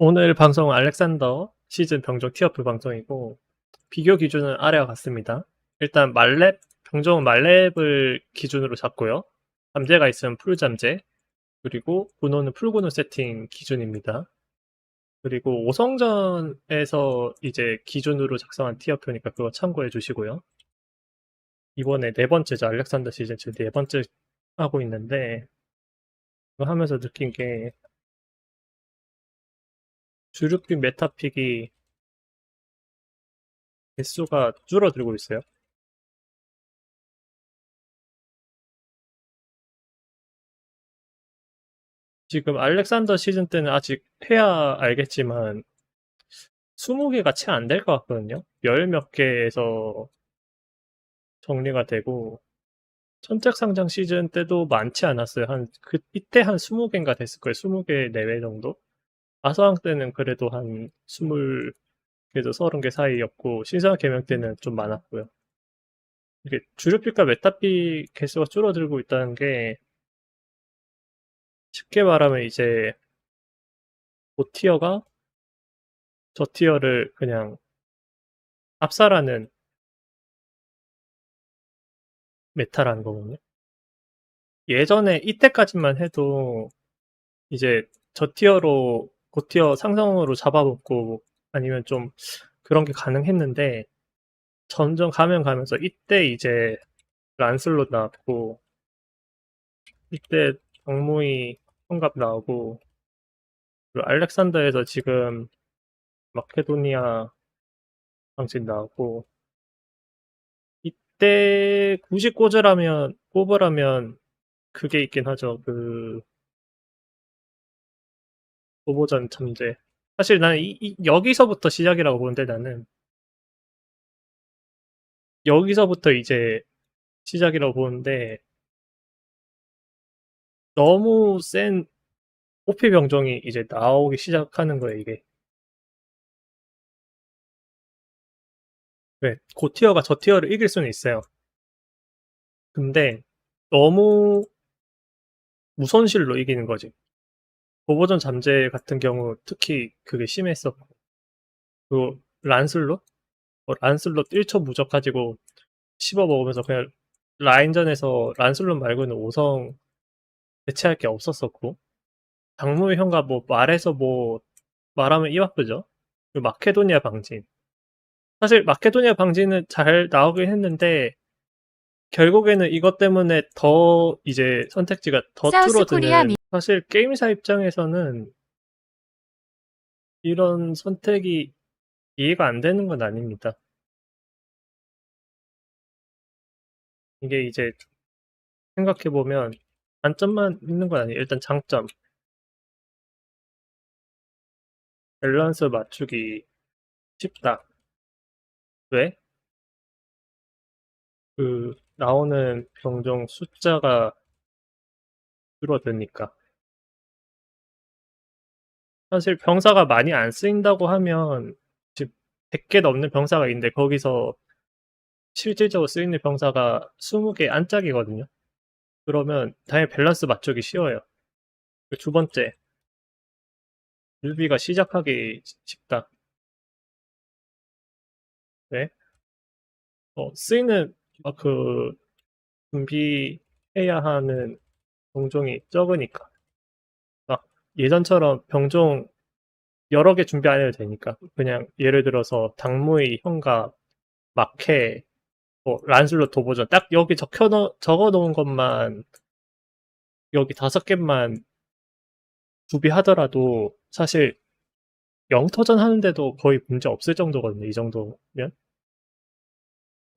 오늘 방송은 알렉산더 시즌 병종 티어프 방송이고 비교 기준은 아래와 같습니다. 일단 말렙, 병종은 말렙을 기준으로 잡고요. 잠재가 있으면 풀 잠재, 그리고 군호는 풀 군호 세팅 기준입니다. 그리고 오성전에서 이제 기준으로 작성한 티어표니까 그거 참고해 주시고요. 이번에 네 번째죠. 알렉산더 시즌 지금 네 번째 하고 있는데 하면서 느낀 게 주류픽 메타픽이 개수가 줄어들고 있어요. 지금 알렉산더 시즌 때는 아직 해야 알겠지만 20개가 채 안 될 것 같거든요. 열 몇 개에서 정리가 되고 천책 상장 시즌 때도 많지 않았어요. 한 그 이때 한 20개인가 됐을 거예요. 20개 내외 정도. 아서왕 때는 그래도 한 20개에서 30개 사이였고 신상 개명 때는 좀 많았고요. 이게 주류픽과 메타픽 개수가 줄어들고 있다는 게 쉽게 말하면 이제 고티어가 저 티어를 그냥 압살하는 메타라는 거거든요. 예전에 이때까지만 해도 이제 저 티어로 고티어 상성으로 잡아먹고 아니면 좀 그런 게 가능했는데 점점 가면 가면서 이때 이제 란슬롯 나왔고 이때 박무이 환갑 나오고 그리고 알렉산더에서 지금 마케도니아 방식 나오고 이때 굳이 꽂으라면 꼽으라면 그게 있긴 하죠. 그 오보전 잠재. 사실 나는 이, 이- 여기서부터 시작이라고 보는데 나는 여기서부터 이제 시작이라고 보는데 너무 센 오피 병종이 이제 나오기 시작하는 거예요 이게. 네, 고티어가 저 티어를 이길 수는 있어요. 근데 너무 무손실로 이기는 거지. 오버전 잠재 같은 경우 특히 그게 심했었고 그 란슬롯? 어, 란슬롯 1초 무적 가지고 씹어 먹으면서 그냥 라인전에서 란슬롯 말고는 5성 대체할 게 없었었고 장무의 형가 뭐 말해서 뭐 말하면 입 아프죠? 그 마케도니아 방진 사실 마케도니아 방진은 잘 나오긴 했는데 결국에는 이것 때문에 더 이제 선택지가 더 줄어드는 사실 게임사 입장에서는 이런 선택이 이해가 안 되는 건 아닙니다. 이게 이제 생각해 보면 단점만 있는 건 아니에요. 일단 장점. 밸런스 맞추기 쉽다. 왜? 그 나오는 병종 숫자가 줄어드니까. 사실 병사가 많이 안 쓰인다고 하면 지금 100개 넘는 병사가 있는데 거기서 실질적으로 쓰이는 병사가 20개 안짝이거든요. 그러면 당연히 밸런스 맞추기 쉬워요. 그두 번째, 뮤비가 시작하기 쉽다. 왜? 어, 쓰이는 어, 그 준비해야 하는 병종이 적으니까. 막 예전처럼 병종 여러 개 준비 안 해도 되니까. 그냥 예를 들어서 당무의 현갑, 마케, 뭐 란슬롯 도보전 딱 여기 적혀 넣, 적어 놓은 것만 여기 다섯 개만 구비하더라도 사실 영터전 하는데도 거의 문제 없을 정도거든요. 이 정도면.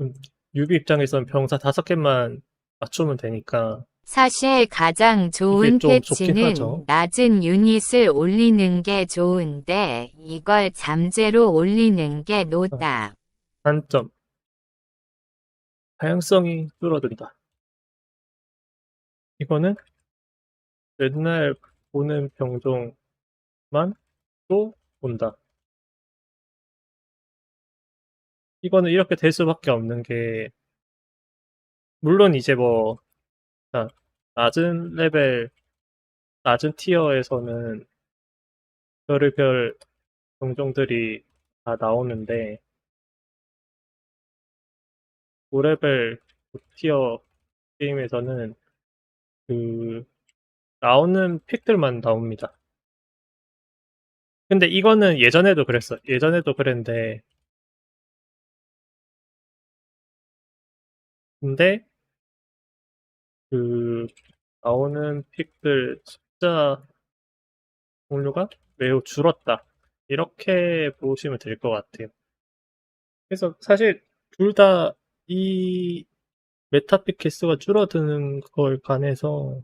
음, 유비 입장에서는 병사 다섯 개만 맞추면 되니까 사실 가장 좋은 좀 좋긴 패치는 하죠. 낮은 유닛을 올리는 게 좋은데 이걸 잠재로 올리는 게 노다. 단점 다양성이 줄어든다. 이거는 맨날 보는 병종만 또 본다. 이거는 이렇게 될 수밖에 없는 게 물론 이제 뭐 자, 낮은 레벨 낮은 티어에서는 별의별 경종들이 다 나오는데 5레벨 고티어 게임에서는 그 나오는 픽들만 나옵니다. 근데 이거는 예전에도 그랬어. 예전에도 그랬는데 근데 그 나오는 픽들 숫자 종류가 매우 줄었다. 이렇게 보시면 될 것 같아요. 그래서 사실 둘 다 이 메타픽 개수가 줄어드는 걸 관해서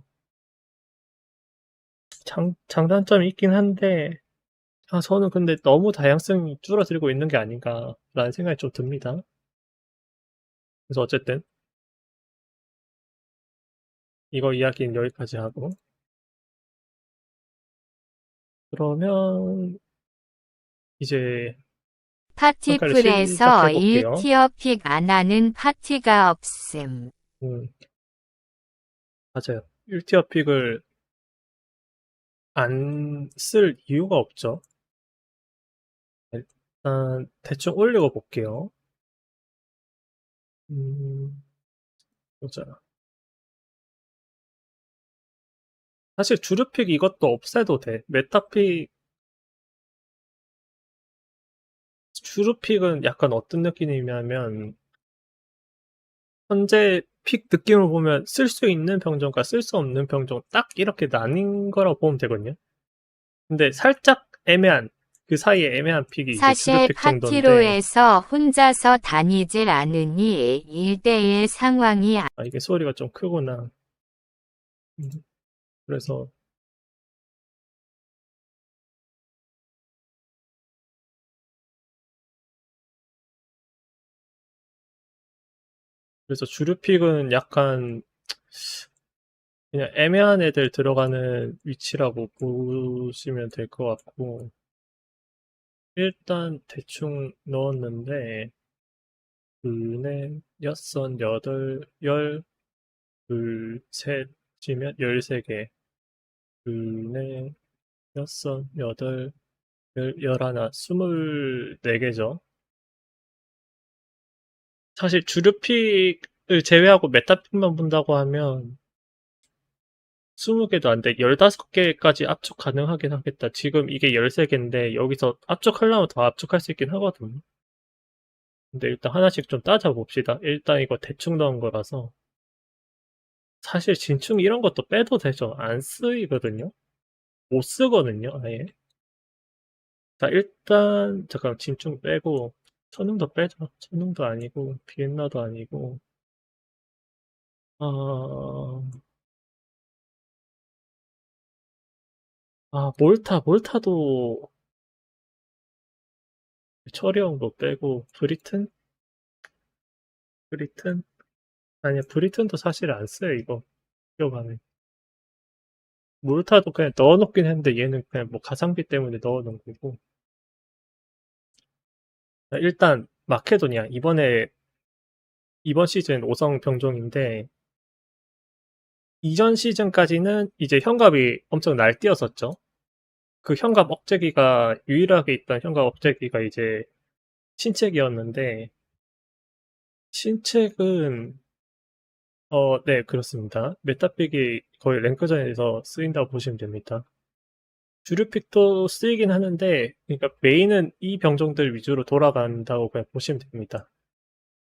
장, 장단점이 있긴 한데 아, 저는 근데 너무 다양성이 줄어들고 있는 게 아닌가라는 생각이 좀 듭니다. 그래서 어쨌든 이거 이야기는 여기까지 하고 그러면 이제 파티풀에서 시작해볼게요. 1티어 픽 안 하는 파티가 없음. 음, 맞아요. 1티어 픽을 안 쓸 이유가 없죠. 일단 대충 올리고 볼게요. 음, 보자. 사실 주류픽 이것도 없애도 돼. 메타픽 주류픽은 약간 어떤 느낌이냐면 현재 픽 느낌을 보면 쓸 수 있는 병정과 쓸 수 없는 병정 딱 이렇게 나뉜 거라고 보면 되거든요. 근데 살짝 애매한 그 사이에 애매한 픽이 사실 파티로에서 혼자서 다니질 않으니 1대1 상황이 아 이게 소리가 좀 크구나. 음, 그래서 그래서 주류픽은 약간 그냥 애매한 애들 들어가는 위치라고 보시면 될 것 같고 일단 대충 넣었는데 둘넷 여섯 여덟 열 둘셋 찌면 열세 개 둘 넷 여섯 여덟 열 열하나 스물네 개죠. 사실 주류픽을 제외하고 메타픽만 본다고 하면 20개도 안 돼. 15개까지 압축 가능하긴 하겠다. 지금 이게 13개인데 여기서 압축하려면 더 압축할 수 있긴 하거든요. 근데 일단 하나씩 좀 따져봅시다. 일단 이거 대충 넣은 거라서 사실 진충 이런 것도 빼도 되죠. 안 쓰이거든요. 못 쓰거든요. 아예. 자 일단 잠깐 진충 빼고 천능도 빼죠. 천능도 아니고 비엔나도 아니고 아... 아, 몰타, 몰타도 처리형도 빼고 브리튼? 브리튼? 아니야, 브리튼도 사실 안 써요, 이거. 기억안해. 몰타도 그냥 넣어놓긴 했는데 얘는 그냥 뭐 가성비 때문에 넣어놓은 거고. 자, 일단 마케도니아 이번에 이번 시즌 5성 병종인데 이전 시즌까지는 이제 현갑이 엄청 날뛰었었죠. 그 현갑 억제기가 유일하게 있던 현갑 억제기가 이제 신책이었는데 신책은 어, 네, 그렇습니다. 메타픽이 거의 랭크전에서 쓰인다고 보시면 됩니다. 주류픽도 쓰이긴 하는데, 그러니까 메인은 이 병정들 위주로 돌아간다고 그냥 보시면 됩니다.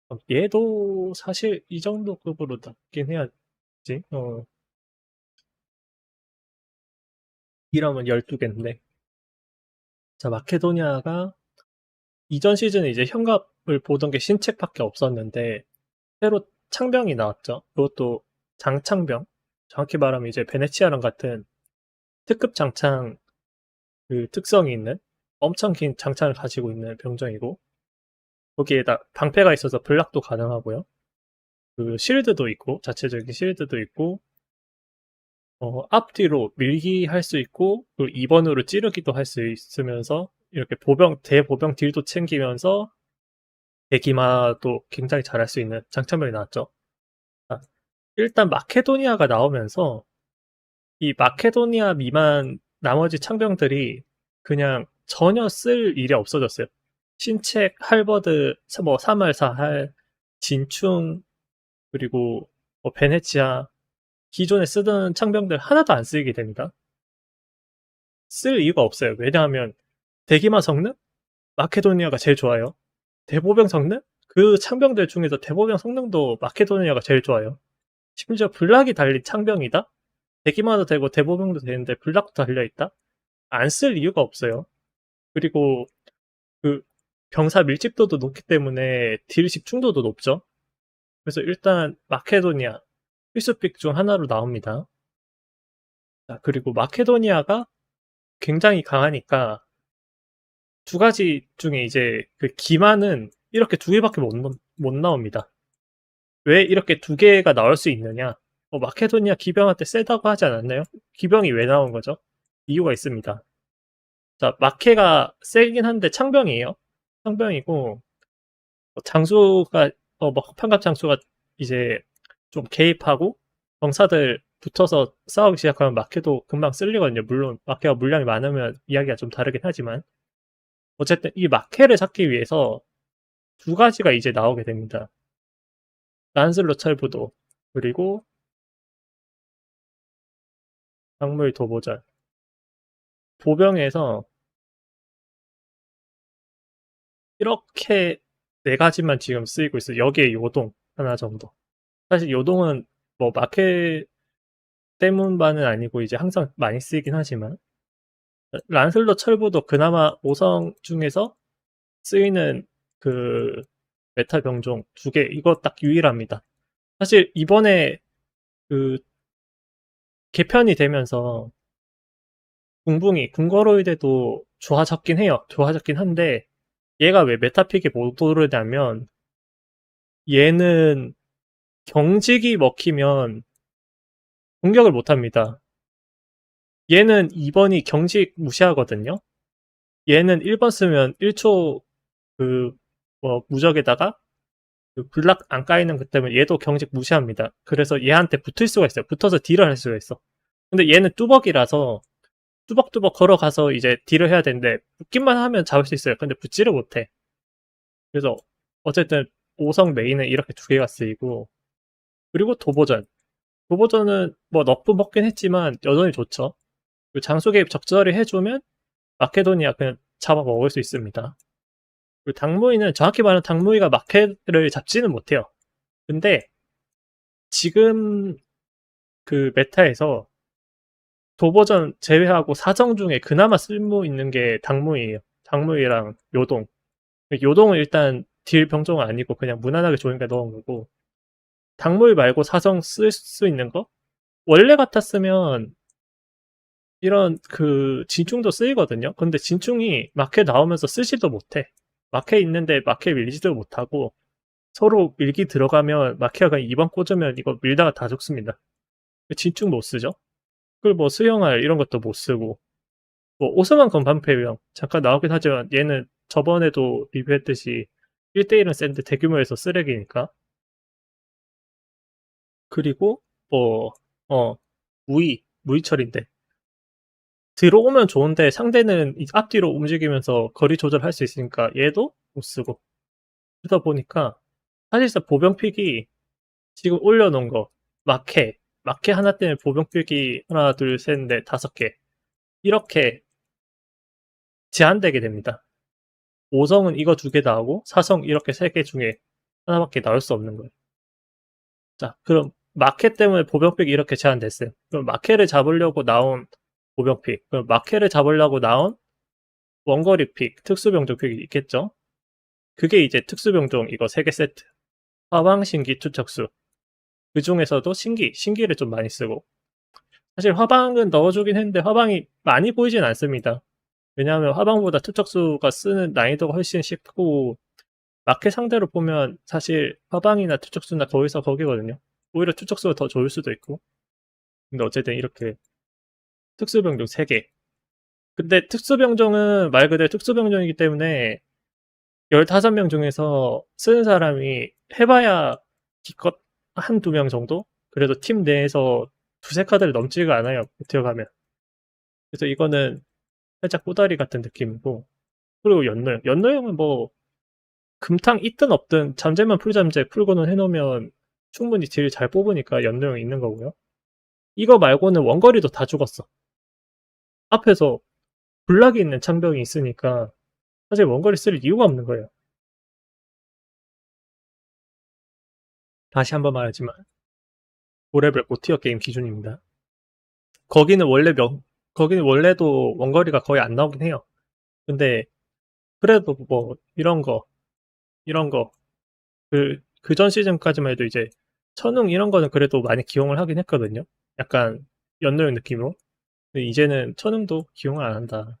어, 얘도 사실 이 정도 급으로 낫긴 해야지. 어. 이러면 12개인데. 자, 마케도니아가 이전 시즌에 이제 현갑을 보던 게 신책밖에 없었는데, 새로 창병이 나왔죠. 그것도 장창병. 정확히 말하면 이제 베네치아랑 같은 특급 장창 그 특성이 있는 엄청 긴 장창을 가지고 있는 병정이고 거기에다 방패가 있어서 블락도 가능하고요. 그 실드도 있고 자체적인 실드도 있고 어, 앞뒤로 밀기 할 수 있고 그 2번으로 찌르기도 할 수 있으면서 이렇게 보병 대보병 딜도 챙기면서 대기마도 굉장히 잘할 수 있는 장창병이 나왔죠. 아, 일단 마케도니아가 나오면서 이 마케도니아 미만 나머지 창병들이 그냥 전혀 쓸 일이 없어졌어요. 신책, 할버드, 뭐 사말사할, 진충, 그리고 뭐 베네치아 기존에 쓰던 창병들 하나도 안 쓰이게 됩니다. 쓸 이유가 없어요. 왜냐하면 대기마 성능 마케도니아가 제일 좋아요. 대보병 성능 그 창병들 중에서 대보병 성능도 마케도니아가 제일 좋아요. 심지어 블락이 달린 창병이다. 대기마도 되고 대보병도 되는데 블락도 달려 있다. 안 쓸 이유가 없어요. 그리고 그 병사 밀집도도 높기 때문에 딜 집중도도 높죠. 그래서 일단 마케도니아 필수픽 중 하나로 나옵니다. 자, 그리고 마케도니아가 굉장히 강하니까 두 가지 중에 이제 그 기만은 이렇게 두 개밖에 못, 넣- 못 나옵니다. 왜 이렇게 두 개가 나올 수 있느냐? 어, 마케도니아 기병한테 세다고 하지 않았나요? 기병이 왜 나온 거죠? 이유가 있습니다. 자, 마케가 세긴 한데 창병이에요. 창병이고 어, 장수가 어, 뭐 판갑 장수가 이제 좀 개입하고 병사들 붙어서 싸우기 시작하면 마케도 금방 쓸리거든요. 물론 마케가 물량이 많으면 이야기가 좀 다르긴 하지만 어쨌든 이 마케를 잡기 위해서 두 가지가 이제 나오게 됩니다. 란슬로 철부도 그리고 작물 도보전 보병에서 이렇게 네 가지만 지금 쓰이고 있어요. 여기에 요동 하나 정도. 사실 요동은 뭐 마켓 때문만은 아니고 이제 항상 많이 쓰이긴 하지만 란슬러 철부도 그나마 5성 중에서 쓰이는 그 메탈 병종 두 개 이거 딱 유일합니다. 사실 이번에 그 개편이 되면서 궁붕이 궁거로이드도 좋아졌긴 해요. 좋아졌긴 한데 얘가 왜 메타픽에 못 오르냐면 얘는 경직이 먹히면 공격을 못 합니다. 얘는 2번이 경직 무시하거든요. 얘는 1번 쓰면 1초 그 뭐 무적에다가 그 블락 안 까이는 것 때문에 얘도 경직 무시합니다. 그래서 얘한테 붙을 수가 있어요. 붙어서 딜을 할 수가 있어. 근데 얘는 뚜벅이라서 뚜벅뚜벅 걸어가서 이제 딜을 해야 되는데 붙기만 하면 잡을 수 있어요. 근데 붙지를 못해. 그래서 어쨌든 5성 메인은 이렇게 두 개가 쓰이고 그리고 도보전. 도보전은 뭐 너프 먹긴 했지만 여전히 좋죠. 그 장소 개입 적절히 해주면 마케도니아 그냥 잡아 먹을 수 있습니다. 그리고 당무이는 정확히 말하면 당무이가 마켓을 잡지는 못해요. 근데 지금 그 메타에서 도버전 제외하고 사정 중에 그나마 쓸모 있는 게 당무이에요. 당무이랑 요동. 요동은 일단 딜 병종은 아니고 그냥 무난하게 좋으니까 넣은 거고 당무이 말고 사정 쓸 수 있는 거? 원래 같았으면 이런 그 진충도 쓰이거든요. 근데 진충이 마켓 나오면서 쓰지도 못해. 마켓 있는데 마켓 밀지도 못하고 서로 밀기 들어가면 마켓가 그냥 2번 꽂으면 이거 밀다가 다 죽습니다. 진충 못 쓰죠. 그리고 뭐 수영할 이런 것도 못 쓰고 뭐 오스만 건반패형 잠깐 나오긴 하지만 얘는 저번에도 리뷰했듯이 1대1은 센데 대규모에서 쓰레기니까 그리고 뭐 어 무의 무의철인데 들어오면 좋은데 상대는 이 앞뒤로 움직이면서 거리 조절할 수 있으니까 얘도 못 쓰고 그러다 보니까 사실상 보병픽이 지금 올려놓은 거 마케 마케 하나 때문에 보병픽이 하나 둘 셋 넷 다섯 개 이렇게 제한되게 됩니다. 5성은 이거 두 개 나오고 4성 이렇게 세 개 중에 하나밖에 나올 수 없는 거예요. 자 그럼 마켓 때문에 보병픽이 이렇게 제한됐어요. 그럼 마켓을 잡으려고 나온 보병픽, 그럼 마켓을 잡으려고 나온 원거리 픽, 특수병종 픽이 있겠죠? 그게 이제 특수병종 이거 3개 세트. 화방, 신기, 투척수. 그 중에서도 신기, 신기를 좀 많이 쓰고. 사실 화방은 넣어주긴 했는데 화방이 많이 보이진 않습니다. 왜냐하면 화방보다 투척수가 쓰는 난이도가 훨씬 쉽고 마켓 상대로 보면 사실 화방이나 투척수나 거기서 거기거든요. 오히려 투척수가 더 좋을 수도 있고. 근데 어쨌든 이렇게 특수병종 3개. 근데 특수병종은 말 그대로 특수병종이기 때문에 15명 중에서 쓰는 사람이 해봐야 기껏 한 두 명 정도? 그래도 팀 내에서 두세 카드를 넘지가 않아요. 들어가면. 그래서 이거는 살짝 꼬다리 같은 느낌이고 그리고 연노형 연노형은 뭐 금탕 있든 없든 잠재만 풀잠재 풀고는 해놓으면 충분히 딜 잘 뽑으니까 연노형 있는 거고요. 이거 말고는 원거리도 다 죽었어. 앞에서 불락이 있는 창병이 있으니까 사실 원거리 쓸 이유가 없는 거예요. 다시 한번 말하지만 고레벨 고티어 게임 기준입니다. 거기는 원래 명, 거기는 원래도 원거리가 거의 안 나오긴 해요. 근데 그래도 뭐 이런 거 이런 거그 그 전 시즌까지만 해도 이제 천웅 이런 거는 그래도 많이 기용을 하긴 했거든요. 약간 연노형 느낌으로. 이제는 천웅도 기용을 안 한다.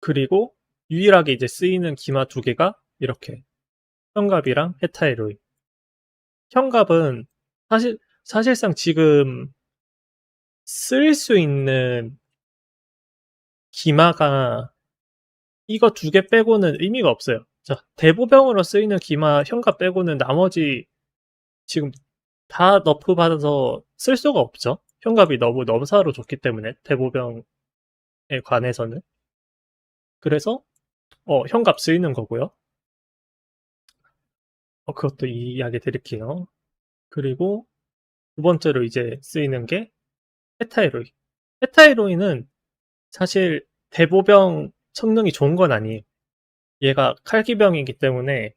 그리고 유일하게 이제 쓰이는 기마 두 개가 이렇게 현갑이랑 헤타이로이. 현갑은 사실 사실상 지금 쓸 수 있는 기마가 이거 두 개 빼고는 의미가 없어요. 자, 대보병으로 쓰이는 기마 현갑 빼고는 나머지 지금 다 너프 받아서 쓸 수가 없죠. 현갑이 너무 넘사로 좋기 때문에 대보병에 관해서는. 그래서 어, 현갑 쓰이는 거고요. 어, 그것도 이야기 드릴게요. 그리고 두 번째로 이제 쓰이는 게 헤타이로이. 헤타이로이는 사실 대보병 성능이 좋은 건 아니에요. 얘가 칼기병이기 때문에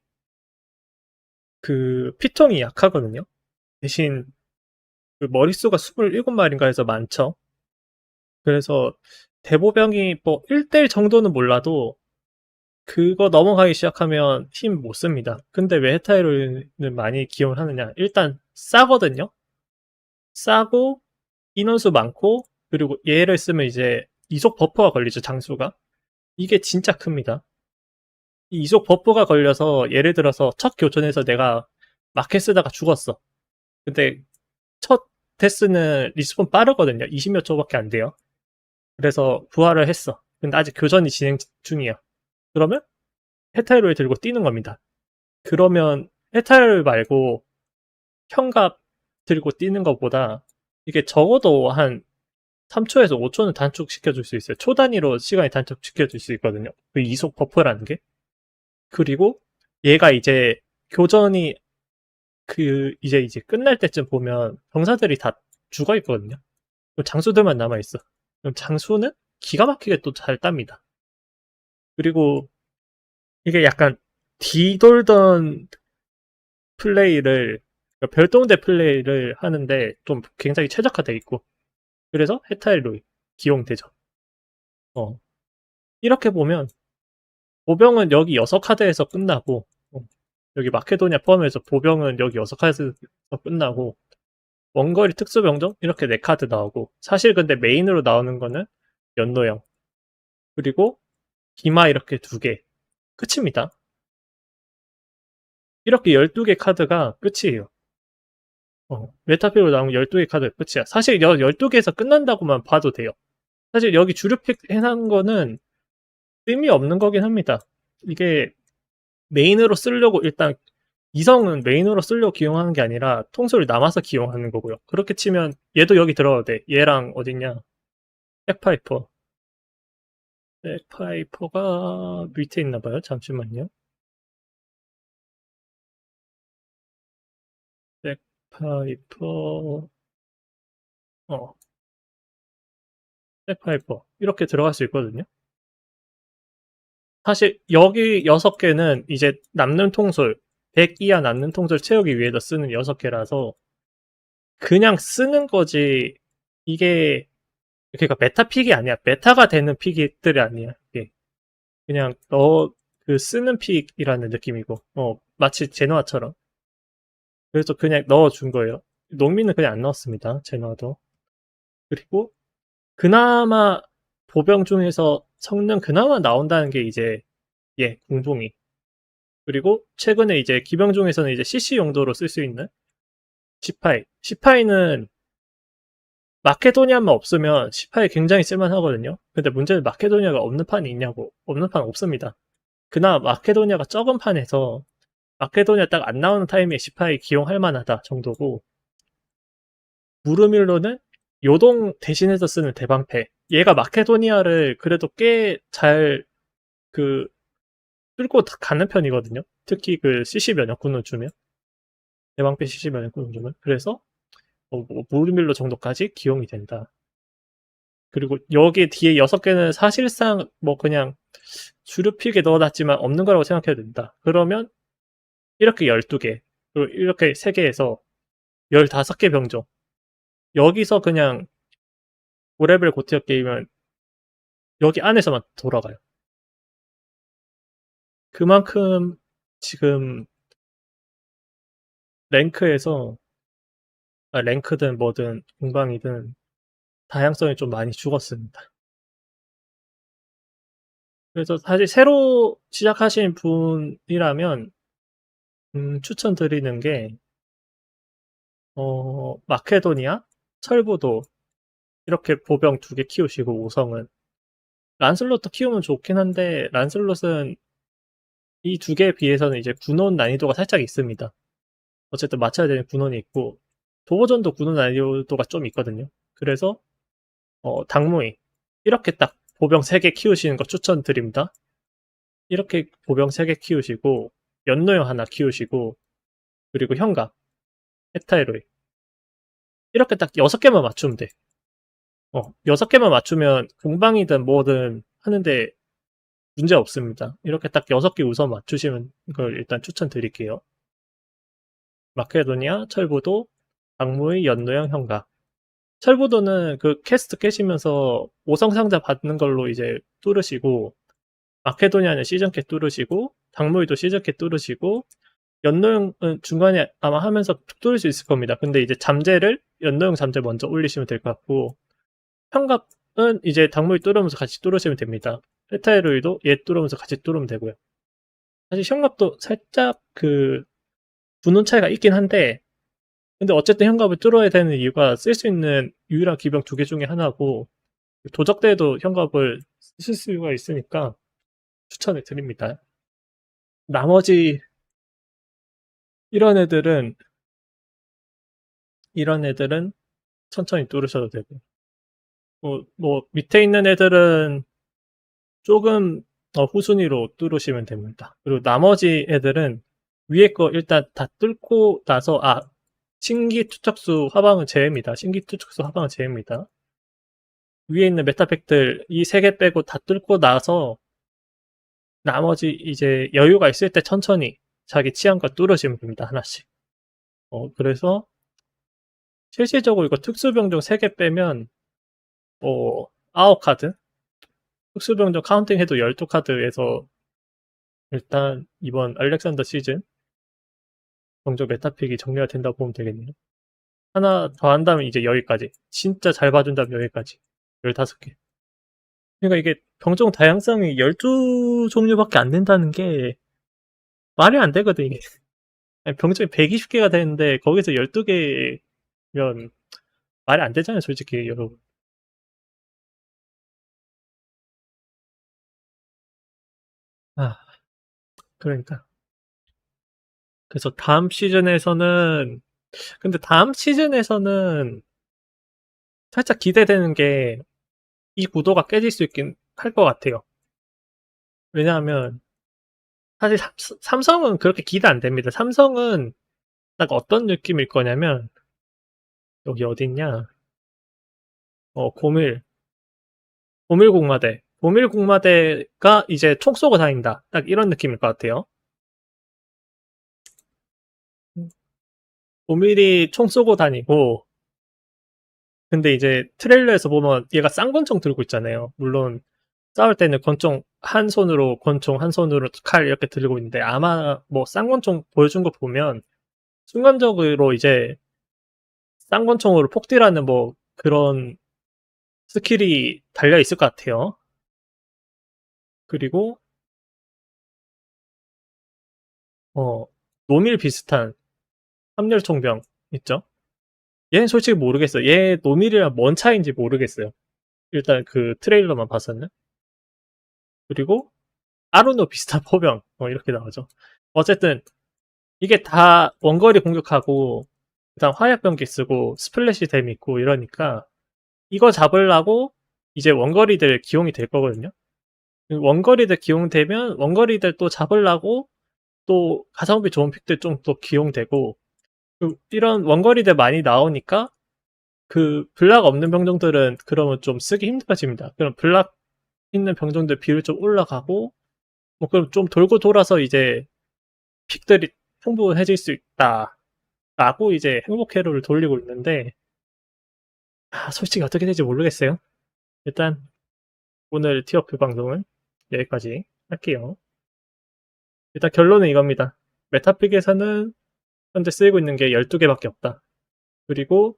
그 피통이 약하거든요. 대신 그 머릿수가 27마리인가 해서 많죠. 그래서 대보병이 뭐 1대1 정도는 몰라도 그거 넘어가기 시작하면 힘 못 씁니다. 근데 왜 헤타이로는 많이 기용을 하느냐? 일단 싸거든요. 싸고 인원수 많고 그리고 얘를 쓰면 이제 이속 버프가 걸리죠. 장수가. 이게 진짜 큽니다. 이 이속 버프가 걸려서 예를 들어서 첫 교전에서 내가 마켓 쓰다가 죽었어. 근데 첫 테스는 리스폰 빠르거든요. 20몇 초밖에 안 돼요. 그래서 부활을 했어. 근데 아직 교전이 진행 중이야. 그러면 헤타이로를 들고 뛰는 겁니다. 그러면 헤타이로 말고 현갑 들고 뛰는 것보다 이게 적어도 한 3초에서 5초는 단축시켜줄 수 있어요. 초 단위로 시간이 단축시켜줄 수 있거든요. 그 이속 버프라는 게. 그리고 얘가 이제 교전이 그 이제 이제 끝날 때쯤 보면 병사들이 다 죽어 있거든요. 장수들만 남아 있어. 그럼 장수는 기가 막히게 또 잘 땁니다. 그리고 이게 약간 뒤돌던 플레이를 그러니까 별동대 플레이를 하는데 좀 굉장히 최적화돼 있고 그래서 헤타일로이 기용되죠. 어. 이렇게 보면 보병은 여기 6카드에서 끝나고 어, 여기 마케도니아 포함해서 보병은 여기 6카드에서 끝나고 원거리 특수병정 이렇게 4카드 나오고 사실 근데 메인으로 나오는 거는 연노형 그리고 기마 이렇게 두개 끝입니다. 이렇게 12개 카드가 끝이에요. 어, 메타픽으로 나온 12개 카드 끝이야. 사실 12개에서 끝난다고만 봐도 돼요. 사실 여기 주류픽 해놓은 거는 의미 없는 거긴 합니다. 이게 메인으로 쓰려고 일단 이성은 메인으로 쓰려고 기용하는 게 아니라 통솔이 남아서 기용하는 거고요. 그렇게 치면 얘도 여기 들어가도 돼. 얘랑 어딨냐? 백파이퍼. 백파이퍼가 밑에 있나 봐요. 잠시만요. 백파이퍼 어 백파이퍼 이렇게 들어갈 수 있거든요. 사실 여기 6개는 이제 남는 통솔 100 이하 남는 통솔 채우기 위해서 쓰는 6개라서 그냥 쓰는 거지 이게 그러니까 메타 픽이 아니야. 메타가 되는 픽들이 아니야. 이게 그냥 너 그 쓰는 픽이라는 느낌이고 어 마치 제노아처럼 그래서 그냥 넣어준 거예요. 농민은 그냥 안 넣었습니다. 제노아도 그리고 그나마 보병 중에서 성능 그나마 나온다는 게 이제 예 공봉이 그리고 최근에 이제 기병 중에서는 이제 CC 용도로 쓸 수 있는 시파이 시파이는 마케도니아만 없으면 시파이 굉장히 쓸만하거든요. 근데 문제는 마케도니아가 없는 판이 있냐고 없는 판 없습니다. 그나마 마케도니아가 적은 판에서 마케도니아 딱 안 나오는 타임에 시파이 기용할 만하다 정도고 무르밀로는 요동 대신해서 쓰는 대방패. 얘가 마케도니아를 그래도 꽤 잘 그 뚫고 다 가는 편이거든요. 특히 그 CC 면역군을 주면 대방패 CC 면역군을 주면 그래서 어, 뭐 무르밀로 정도까지 기용이 된다. 그리고 여기 뒤에 여섯 개는 사실상 뭐 그냥 주류 필게 넣어놨지만 없는 거라고 생각해도 된다. 그러면 이렇게 12개, 그리고 이렇게 3개에서 15개 병종. 여기서 그냥 5레벨 고티어 게임은 여기 안에서만 돌아가요. 그만큼 지금 랭크에서 아, 랭크든 뭐든 공방이든 다양성이 좀 많이 죽었습니다. 그래서 사실 새로 시작하신 분이라면 음, 추천드리는 게 어, 마케도니아, 철부도 이렇게 보병 두 개 키우시고 5성은 란슬롯도 키우면 좋긴 한데 란슬롯은 이 두 개에 비해서는 이제 군원 난이도가 살짝 있습니다. 어쨌든 맞춰야 되는 군원이 있고 도버전도 군원 난이도가 좀 있거든요. 그래서 어, 당무이 이렇게 딱 보병 3개 키우시는 거 추천드립니다. 이렇게 보병 3개 키우시고 연노형 하나 키우시고 그리고 현가 헤타이로이 이렇게 딱 6개만 맞추면 돼. 어, 6개만 맞추면 공방이든 뭐든 하는데 문제 없습니다. 이렇게 딱 6개 우선 맞추시면 그걸 일단 추천드릴게요. 마케도니아, 철부도, 강무의 연노형 현가 철부도는 그 캐스트 깨시면서 5성 상자 받는 걸로 이제 뚫으시고 마케도니아는 시즌캐 뚫으시고 당무이도 시즌캐 뚫으시고 연노형은 중간에 아마 하면서 뚫을 수 있을 겁니다. 근데 이제 잠재를 연노형 잠재 먼저 올리시면 될 것 같고 현갑은 이제 당무이 뚫으면서 같이 뚫으시면 됩니다. 페타에로이도 얘 뚫으면서 같이 뚫으면 되고요. 사실 현갑도 살짝 그 분원 차이가 있긴 한데 근데 어쨌든 현갑을 뚫어야 되는 이유가 쓸 수 있는 유일한 기병 두 개 중에 하나고 도적 때에도 현갑을 쓸 수가 있으니까 추천을 드립니다. 나머지 이런 애들은 이런 애들은 천천히 뚫으셔도 되고 뭐, 뭐 밑에 있는 애들은 조금 어, 후순위로 뚫으시면 됩니다. 그리고 나머지 애들은 위에 거 일단 다 뚫고 나서 아 신기 투척수 화방은 제외입니다. 신기 투척수 화방은 제외입니다. 위에 있는 메타팩들 이 세 개 빼고 다 뚫고 나서 나머지 이제 여유가 있을 때 천천히 자기 취향과 뚫으시면 됩니다. 하나씩. 어, 그래서 실질적으로 이거 특수병종 3개 빼면 어, 9카드 특수병종 카운팅 해도 12카드에서 일단 이번 알렉산더 시즌 병조 메타픽이 정리가 된다고 보면 되겠네요. 하나 더 한다면 이제 여기까지. 진짜 잘 봐준다면 여기까지. 15개. 그러니까 이게 병종 다양성이 12종류밖에 안 된다는 게 말이 안 되거든, 이게. 병종이 120개가 되는데 거기서 12개면 말이 안 되잖아요, 솔직히 여러분. 아, 그러니까. 그래서 다음 시즌에서는 근데 다음 시즌에서는 살짝 기대되는 게 이 구도가 깨질 수 있긴 할 것 같아요. 왜냐하면 사실 삼- 삼성은 그렇게 기대 안 됩니다. 삼성은 딱 어떤 느낌일 거냐면 여기 어딨냐? 어 고밀 고밀 공마대 고밀 공마대가 이제 총 쏘고 다닌다. 딱 이런 느낌일 것 같아요. 5mm 총 쏘고 다니고 근데 이제 트레일러에서 보면 얘가 쌍권총 들고 있잖아요. 물론 싸울 때는 권총 한 손으로 권총 한 손으로 칼 이렇게 들고 있는데 아마 뭐 쌍권총 보여준 거 보면 순간적으로 이제 쌍권총으로 폭딜하는 뭐 그런 스킬이 달려 있을 것 같아요. 그리고 어 노밀 비슷한 함렬총병 있죠? 얘는 솔직히 모르겠어요. 얘 노밀이랑 뭔 차이인지 모르겠어요. 일단 그 트레일러만 봐서는. 그리고 아루노 비슷한 포병 어, 이렇게 나오죠. 어쨌든 이게 다 원거리 공격하고 일단 화약병기 쓰고 스플래시 댐 있고 이러니까 이거 잡으려고 이제 원거리들 기용이 될 거거든요. 원거리들 기용되면 원거리들 또 잡으려고 또 가성비 좋은 픽들 좀또 기용되고 그 이런 원거리들 많이 나오니까 그 블락 없는 병정들은 그러면 좀 쓰기 힘들어집니다. 그럼 블락 있는 병정들 비율 좀 올라가고 뭐 그럼 좀 돌고 돌아서 이제 픽들이 풍부해질 수 있다. 라고 이제 행복 회로를 돌리고 있는데 아, 솔직히 어떻게 될지 모르겠어요. 일단 오늘 티어프 방송은 여기까지 할게요. 일단 결론은 이겁니다. 메타픽에서는 현재 쓰이고 있는 게 12개밖에 없다. 그리고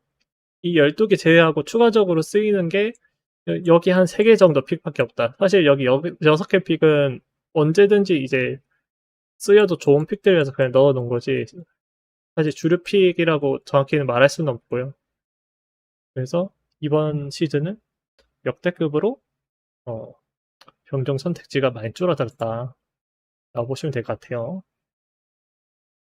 이 12개 제외하고 추가적으로 쓰이는 게 여- 여기 한 3개 정도 픽밖에 없다. 사실 여기 6개 픽은 언제든지 이제 쓰여도 좋은 픽들이라서 그냥 넣어 놓은 거지. 사실 주류 픽이라고 정확히는 말할 수는 없고요. 그래서 이번 시즌은 역대급으로 어, 병정 선택지가 많이 줄어들었다. 라고 보시면 될 것 같아요.